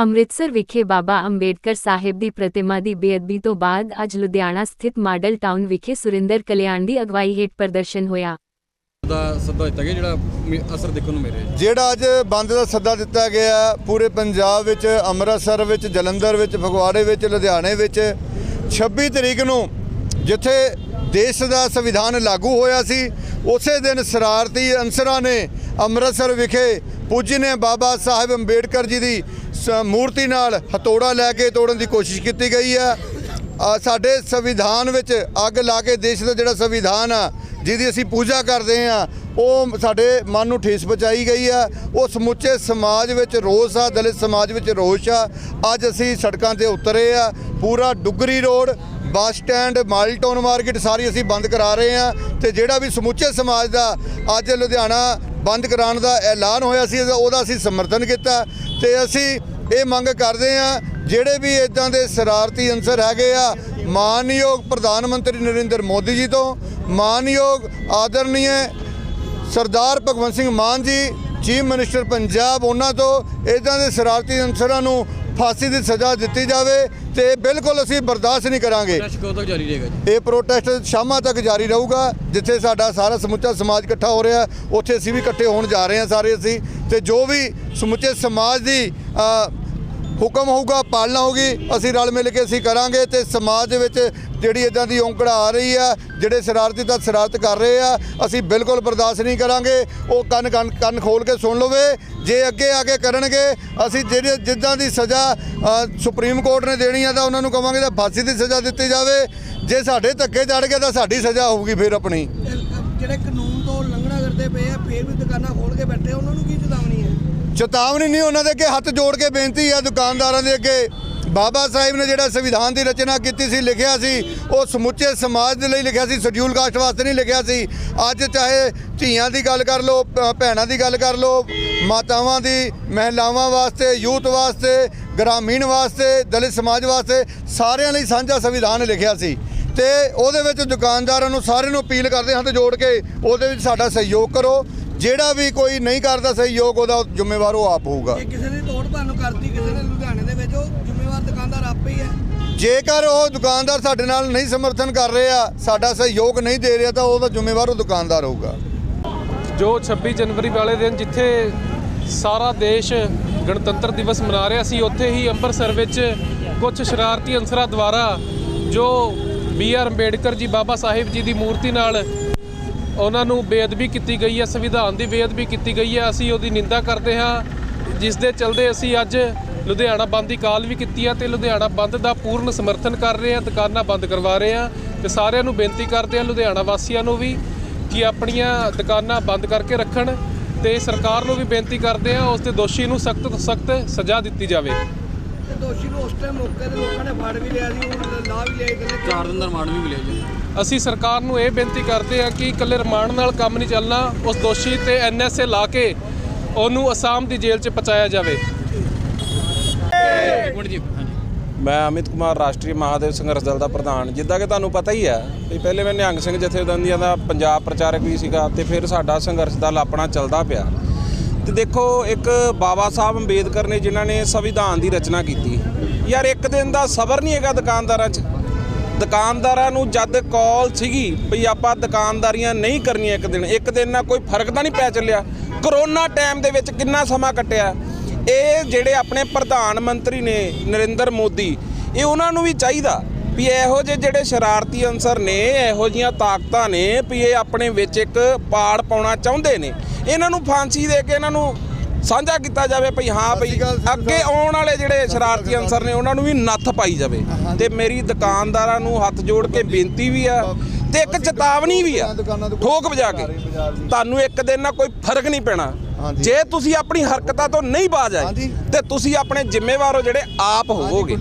ਅੰਮ੍ਰਿਤਸਰ ਵਿਖੇ ਬਾਬਾ ਅੰਬੇਡਕਰ ਸਾਹਿਬ ਦੀ ਪ੍ਰਤਿਮਾ ਦੀ ਬੇਅਦਬੀ ਤੋਂ ਬਾਅਦ ਅੱਜ ਲੁਧਿਆਣਾ ਸਥਿਤ ਮਾਡਲ ਟਾਊਨ ਵਿਖੇ ਸੁਰਿੰਦਰ ਕਲਿਆਣ ਦੀ ਅਗਵਾਈ ਹੇਠ ਪ੍ਰਦਰਸ਼ਨ ਹੋਇਆ। ਦਾ ਸੱਦਾ ਦਿੱਤਾ ਗਿਆ ਜਿਹੜਾ ਅਸਰ ਦੇਖਣ ਨੂੰ ਮਿਲੇ ਜਿਹੜਾ ਅੱਜ ਬੰਦ ਦਾ ਸੱਦਾ ਦਿੱਤਾ ਗਿਆ ਪੂਰੇ ਪੰਜਾਬ ਵਿੱਚ ਅੰਮ੍ਰਿਤਸਰ ਵਿੱਚ ਜਲੰਧਰ ਵਿੱਚ ਫਗਵਾੜੇ ਵਿੱਚ ਲੁਧਿਆਣੇ ਵਿੱਚ 26 ਤਰੀਕ ਨੂੰ ਜਿੱਥੇ ਦੇਸ਼ ਦਾ ਸੰਵਿਧਾਨ ਲਾਗੂ ਹੋਇਆ ਸੀ ਉਸੇ ਦਿਨ ਸ਼ਰਾਰਤੀ ਅਨਸਰਾਂ ਨੇ ਅੰਮ੍ਰਿਤਸਰ ਵਿਖੇ ਪੂਜਨੇ ਬਾਬਾ ਸਾਹਿਬ ਅੰਬੇਡਕਰ ਜੀ ਦੀ ਮੂਰਤੀ ਨਾਲ ਹਥੌੜਾ ਲੈ ਕੇ ਤੋੜਨ ਦੀ ਕੋਸ਼ਿਸ਼ ਕੀਤੀ ਗਈ ਹੈ। ਆ ਸਾਡੇ ਸੰਵਿਧਾਨ ਵਿੱਚ ਅੱਗ ਲਾ ਕੇ ਦੇਸ਼ ਦਾ ਜਿਹੜਾ ਸੰਵਿਧਾਨ ਆ, ਜਿਹਦੀ ਅਸੀਂ ਪੂਜਾ ਕਰਦੇ ਆ ਉਹ ਸਾਡੇ ਮਨ ਨੂੰ ਠੇਸ ਪਹੁੰਚਾਈ ਗਈ ਆ ਉਹ ਸਮੁੱਚੇ ਸਮਾਜ ਵਿੱਚ ਰੋਸ ਆ, ਦਲਿਤ ਸਮਾਜ ਵਿੱਚ ਰੋਸ਼ ਆ। ਅੱਜ ਅਸੀਂ ਸੜਕਾਂ ਤੇ ਉਤਰੇ ਆ, ਪੂਰਾ ਡੁੱਗਰੀ ਰੋਡ, ਬੱਸ ਸਟੈਂਡ ਮਾਲਟਾਊਨ ਮਾਰਕੀਟ ਸਾਰੀ ਅਸੀਂ ਬੰਦ ਕਰਾ ਰਹੇ ਆ ਤੇ ਜਿਹੜਾ ਵੀ ਸਮੁੱਚੇ ਸਮਾਜ ਦਾ ਅੱਜ ਲੁਧਿਆਣਾ ਬੰਦ ਕਰਾਉਣ ਦਾ ਐਲਾਨ ਹੋਇਆ ਸੀ, ਉਹਦਾ ਅਸੀਂ ਸਮਰਥਨ ਕੀਤਾ ਤੇ ਅਸੀਂ ਇਹ ਮੰਗ ਕਰਦੇ ਆ ਜਿਹੜੇ ਵੀ ਇਦਾਂ ਦੇ ਸ਼ਰਾਰਤੀ ਅੰਸਰ ਹੈਗੇ ਆ ਮਾਨਯੋਗ ਪ੍ਰਧਾਨ ਮੰਤਰੀ ਨਰਿੰਦਰ ਮੋਦੀ ਜੀ ਤੋਂ ਮਾਨਯੋਗ ਆਦਰਨੀय ਸਰਦਾਰ ਭਗਵੰਤ ਸਿੰਘ ਮਾਨ ਜੀ ਚੀਫ ਮਿਨਿਸਟਰ ਪੰਜਾਬ ਉਹਨਾਂ ਤੋਂ ਇਦਾਂ ਦੇ ਸ਼ਰਾਰਤੀ ਅੰਸਰਾਂ ਨੂੰ ਫਾਂਸੀ ਦੀ ਸਜ਼ਾ ਦਿੱਤੀ ਜਾਵੇ ਤੇ ਬਿਲਕੁਲ ਅਸੀਂ ਬਰਦਾਸ਼ਤ ਨਹੀਂ ਕਰਾਂਗੇ। ਇਹ ਪ੍ਰੋਟੈਸਟ ਸ਼ਾਮਾਂ ਤੱਕ ਜਾਰੀ ਰਹੂਗਾ ਜਿੱਥੇ ਸਾਡਾ ਸਾਰਾ ਸਮੁੱਚਾ ਸਮਾਜ ਇਕੱਠਾ ਹੋ ਰਿਹਾ ਉੱਥੇ ਅਸੀਂ ਵੀ ਇਕੱਠੇ ਹੋਣ ਜਾ ਰਹੇ ਹਾਂ ਸਾਰੇ ਅਸੀਂ ਤੇ ਜੋ ਵੀ ਸਮੁੱਚੇ ਸਮਾਜ ਦੀ ਹੁਕਮ ਹੋਊਗਾ, ਪਾਲਣਾ ਹੋਗੀ ਅਸੀਂ ਰਲ ਮਿਲ ਕੇ ਅਸੀਂ ਕਰਾਂਗੇ ਤੇ ਸਮਾਜ ਦੇ ਵਿੱਚ ਜਿਹੜੀ ਇਦਾਂ ਦੀ ਔਂਕੜਾ ਆ ਰਹੀ ਆ, ਜਿਹੜੇ ਸ਼ਰਾਰਤੀ ਤਾਂ ਸ਼ਰਾਰਤ ਕਰ ਰਹੇ ਆ, ਅਸੀਂ ਬਿਲਕੁਲ ਬਰਦਾਸ਼ਤ ਨਹੀਂ ਕਰਾਂਗੇ। ਉਹ ਕੰਨ ਕੰਨ ਕੰਨ ਖੋਲ ਕੇ ਸੁਣ ਲਵੇ, ਜੇ ਅੱਗੇ ਆ ਕੇ ਕਰਨਗੇ, ਅਸੀਂ ਜਿਹੜੇ ਜਿੱਦਾਂ ਦੀ ਸਜ਼ਾ ਸੁਪਰੀਮ ਕੋਰਟ ਨੇ ਦੇਣੀ ਆ ਤਾਂ ਉਹਨਾਂ ਨੂੰ ਕਵਾਂਗੇ ਤਾਂ ਫਾਂਸੀ ਦੀ ਸਜ਼ਾ ਦਿੱਤੀ ਜਾਵੇ। ਜੇ ਸਾਡੇ ਧੱਕੇ ਚੜ ਗਏ ਤਾਂ ਸਾਡੀ ਸਜ਼ਾ ਹੋਊਗੀ ਫਿਰ ਆਪਣੀ। ਜਿਹੜੇ ਕਾਨੂੰਨ ਤੋਂ ਉਲੰਘਣਾ ਕਰਦੇ ਪਏ ਆ, ਫੇਰ ਵੀ ਦੁਕਾਨਾਂ ਖੋਲ ਕੇ ਬੈਠੇ ਉਹਨਾਂ ਨੂੰ ਕੀ ਚੇਤਾਵਨੀ ਹੈ ਚੇਤਾਵਨੀ ਨਹੀਂ ਉਹਨਾਂ ਦੇ ਅੱਗੇ, ਹੱਥ ਜੋੜ ਕੇ ਬੇਨਤੀ ਹੈ ਦੁਕਾਨਦਾਰਾਂ ਦੇ ਅੱਗੇ। ਬਾਬਾ ਸਾਹਿਬ ਨੇ ਜਿਹੜਾ ਸੰਵਿਧਾਨ ਦੀ ਰਚਨਾ ਕੀਤੀ ਸੀ, ਲਿਖਿਆ ਸੀ, ਉਹ ਸਮੁੱਚੇ ਸਮਾਜ ਦੇ ਲਈ ਲਿਖਿਆ ਸੀ, ਸ਼ਡਿਊਲ ਕਾਸਟ ਵਾਸਤੇ ਨਹੀਂ ਲਿਖਿਆ ਸੀ। ਅੱਜ ਚਾਹੇ ਧੀਆਂ ਦੀ ਗੱਲ ਕਰ ਲਓ ਭੈਣਾਂ ਦੀ ਗੱਲ ਕਰ ਲਓ, ਮਾਤਾਵਾਂ ਦੀ, ਮਹਿਲਾਵਾਂ ਵਾਸਤੇ, ਯੂਥ ਵਾਸਤੇ, ਗ੍ਰਾਮੀਣ ਵਾਸਤੇ, ਦਲਿਤ ਸਮਾਜ ਵਾਸਤੇ, ਸਾਰਿਆਂ ਲਈ ਸਾਂਝਾ ਸੰਵਿਧਾਨ ਲਿਖਿਆ ਸੀ। ਤੇ ਉਹਦੇ ਵਿੱਚ ਦੁਕਾਨਦਾਰਾਂ ਨੂੰ ਸਾਰਿਆਂ ਨੂੰ ਅਪੀਲ ਕਰਦੇ ਹਾਂ ਤੇ ਜੋੜ ਕੇ, ਉਹਦੇ ਵਿੱਚ ਸਾਡਾ ਸਹਿਯੋਗ ਕਰੋ। ਜਿਹੜਾ ਵੀ ਕੋਈ ਨਹੀਂ ਕਰਦਾ ਸਹਿਯੋਗ ਉਹਦਾ ਜ਼ਿੰਮੇਵਾਰ ਉਹ ਆਪ ਹੋਊਗਾ। ਜੇ ਕਿਸੇ ਦੀ ਤੋੜ ਭੰਨ ਕਰਤੀ ਕਿਸੇ ਨੇ ਲੁਧਿਆਣੇ ਦੇ ਵਿੱਚ ਉਹ ਜ਼ਿੰਮੇਵਾਰ ਦੁਕਾਨਦਾਰ ਆਪੇ ਹੀ ਹੈ। ਜੇਕਰ ਉਹ ਦੁਕਾਨਦਾਰ ਸਾਡੇ ਨਾਲ ਨਹੀਂ ਸਮਰਥਨ ਕਰ ਰਹੇ ਆ ਸਾਡਾ ਸਹਿਯੋਗ ਨਹੀਂ ਦੇ ਰਿਹਾ ਤਾਂ ਉਹਦਾ ਜ਼ਿੰਮੇਵਾਰ ਉਹ ਦੁਕਾਨਦਾਰ ਹੋਊਗਾ। ਜੋ 26 ਜਨਵਰੀ ਵਾਲੇ ਦਿਨ ਜਿੱਥੇ ਸਾਰਾ ਦੇਸ਼ ਗਣਤੰਤਰ ਦਿਵਸ ਮਨਾ ਰਿਹਾ ਸੀ ਉੱਥੇ ਹੀ ਅੰਮ੍ਰਿਤਸਰ ਵਿੱਚ ਕੁਝ ਸ਼ਰਾਰਤੀ ਅੰਸਰਾਂ ਦੁਆਰਾ ਜੋ ਬੀ ਆਰ ਅੰਬੇਡਕਰ ਜੀ ਬਾਬਾ ਸਾਹਿਬ ਜੀ ਦੀ ਮੂਰਤੀ ਨਾਲ ਉਹਨਾਂ ਨੂੰ ਬੇਅਦਬੀ ਕੀਤੀ ਗਈ ਹੈ, ਸੰਵਿਧਾਨ ਦੀ ਬੇਅਦਬੀ ਕੀਤੀ ਗਈ ਹੈ। ਅਸੀਂ ਉਹਦੀ ਨਿੰਦਾ ਕਰਦੇ ਹਾਂ। ਜਿਸ ਦੇ ਚਲਦੇ ਅਸੀਂ ਅੱਜ ਲੁਧਿਆਣਾ ਬੰਦ ਦੀ ਕਾਲ ਵੀ ਕੀਤੀ ਹੈ ਤੇ ਲੁਧਿਆਣਾ ਬੰਦ ਦਾ ਪੂਰਨ ਸਮਰਥਨ ਕਰ ਰਹੇ ਹਾਂ, ਦੁਕਾਨਾਂ ਬੰਦ ਕਰਵਾ ਰਹੇ ਹਾਂ ਤੇ ਸਾਰਿਆਂ ਨੂੰ ਬੇਨਤੀ ਕਰਦੇ ਹਾਂ, ਲੁਧਿਆਣਾ ਵਾਸੀਆਂ ਨੂੰ ਵੀ ਕਿ ਆਪਣੀਆਂ ਦੁਕਾਨਾਂ ਬੰਦ ਕਰਕੇ ਰੱਖਣ ਤੇ ਸਰਕਾਰ ਨੂੰ ਵੀ ਬੇਨਤੀ ਕਰਦੇ ਹਾਂ, ਉਸ ਦੇ ਦੋਸ਼ੀ ਨੂੰ ਸਖਤ ਤੋਂ ਸਖਤ ਸਜ਼ਾ ਦਿੱਤੀ ਜਾਵੇ। ਉਸ ਟਾਈਮ ਮੌਕੇ ਤੇ ਲੋਕਾਂ ਨੇ ਫੜ ਵੀ ਲਿਆ ਸੀ ਉਹ ਲਾ ਵੀ ਲਿਆ ਕਹਿੰਦੇ ਚਾਰ ਦਿਨ ਦਾ ਰਿਮਾਂਡ ਵੀ ਮਿਲਿਆ ਜੀ। ਅਸੀਂ ਸਰਕਾਰ ਨੂੰ ਇਹ ਬੇਨਤੀ ਕਰਦੇ ਹਾਂ ਕਿ ਇਕੱਲੇ ਰਿਮਾਂਡ ਨਾਲ ਕੰਮ ਨਹੀਂ ਚੱਲਣਾ ਉਸ ਦੋਸ਼ੀ ਤੇ ਐਨਐਸਏ ਲਾ ਕੇ ਉਹਨੂੰ ਅਸਾਮ ਦੀ ਜੇਲ੍ਹ 'ਚ ਪਹੁੰਚਾਇਆ ਜਾਵੇ। ਮੈਂ ਅਮਿਤ ਕੁਮਾਰ ਰਾਸ਼ਟਰੀ ਮਹਾਦੇਵ ਸੰਘਰਸ਼ ਦਲ ਦਾ ਪ੍ਰਧਾਨ। ਜਿੱਦਾਂ ਕਿ ਤੁਹਾਨੂੰ ਪਤਾ ਹੀ ਹੈ ਵੀ ਪਹਿਲੇ ਮੈਂ ਨਿਹੰਗ ਸਿੰਘ ਜਥੇਬੰਦੀਆਂ ਦਾ ਪੰਜਾਬ ਪ੍ਰਚਾਰਕ ਵੀ ਸੀਗਾ ਤੇ ਫਿਰ ਸਾਡਾ ਸੰਘਰਸ਼ ਦਲ ਆਪਣਾ ਚੱਲਦਾ ਪਿਆ। ਤੇ ਦੇਖੋ ਇੱਕ ਬਾਬਾ ਸਾਹਿਬ ਅੰਬੇਦਕਰ ਨੇ ਜਿਨ੍ਹਾਂ ਨੇ ਸੰਵਿਧਾਨ ਦੀ ਰਚਨਾ ਕੀਤੀ ਯਾਰ ਇੱਕ ਦਿਨ ਦਾ ਸਬਰ ਨਹੀਂ ਹੈਗਾ ਦੁਕਾਨਦਾਰਾਂ 'ਚ। ਦੁਕਾਨਦਾਰਾਂ ਨੂੰ ਜਦ ਕਾਲ ਸੀਗੀ ਵੀ ਆਪਾਂ ਦੁਕਾਨਦਾਰੀਆਂ ਨਹੀਂ ਕਰਨੀਆਂ ਇੱਕ ਦਿਨ ਇੱਕ ਦਿਨ ਨਾਲ ਕੋਈ ਫ਼ਰਕ ਤਾਂ ਨਹੀਂ ਪੈ ਚੱਲਿਆ। ਕਰੋਨਾ ਟਾਈਮ ਦੇ ਵਿੱਚ ਕਿੰਨਾ ਸਮਾਂ ਕੱਟਿਆ? ਇਹ ਜਿਹੜੇ ਆਪਣੇ ਪ੍ਰਧਾਨ ਮੰਤਰੀ ਨੇ ਨਰਿੰਦਰ ਮੋਦੀ, ਇਹ ਉਹਨਾਂ ਨੂੰ ਵੀ ਚਾਹੀਦਾ ਵੀ ਇਹੋ ਜਿਹੇ ਜਿਹੜੇ ਸ਼ਰਾਰਤੀ ਅੰਸਰ ਨੇ, ਇਹੋ ਜੀਆਂ ਤਾਕਤਾਂ ਨੇ ਵੀ ਇਹ ਆਪਣੇ ਵਿੱਚ ਇੱਕ ਪਾੜ ਪਾਉਣਾ ਚਾਹੁੰਦੇ ਨੇ। ਇਹਨਾਂ ਨੂੰ ਫਾਂਸੀ ਦੇ ਕੇ ਇਹਨਾਂ ਨੂੰ ਸਾਂਝਾ ਕੀਤਾ ਜਾਵੇ ਭਈ ਹਾਂ ਭਈ ਅੱਗੇ ਆਉਣ ਵਾਲੇ ਜਿਹੜੇ ਸ਼ਰਾਰਤੀ ਅੰਸਰ ਨੇ ਉਹਨਾਂ ਨੂੰ ਵੀ ਨੱਥ ਪਾਈ ਜਾਵੇ ਤੇ ਮੇਰੀ ਦੁਕਾਨਦਾਰਾਂ ਨੂੰ ਹੱਥ ਜੋੜ ਕੇ ਬੇਨਤੀ ਵੀ ਆ ਤੇ ਇੱਕ ਚੇਤਾਵਨੀ ਵੀ ਆ। ਠੋਕ ਵਜਾ ਕੇ। ਤੁਹਾਨੂੰ ਇੱਕ ਦਿਨ ਨਾਲ ਕੋਈ ਫ਼ਰਕ ਨਹੀਂ ਪੈਣਾ। ਜੇ ਤੁਸੀਂ ਆਪਣੀ ਹਰਕਤਾਂ ਤੋਂ ਨਹੀਂ ਬਾਜ ਆਏ। ਤੇ ਤੁਸੀਂ ਆਪਣੇ ਜ਼ਿੰਮੇਵਾਰ ਹੋ ਜਿਹੜੇ ਆਪ ਹੋਵੋਗੇ।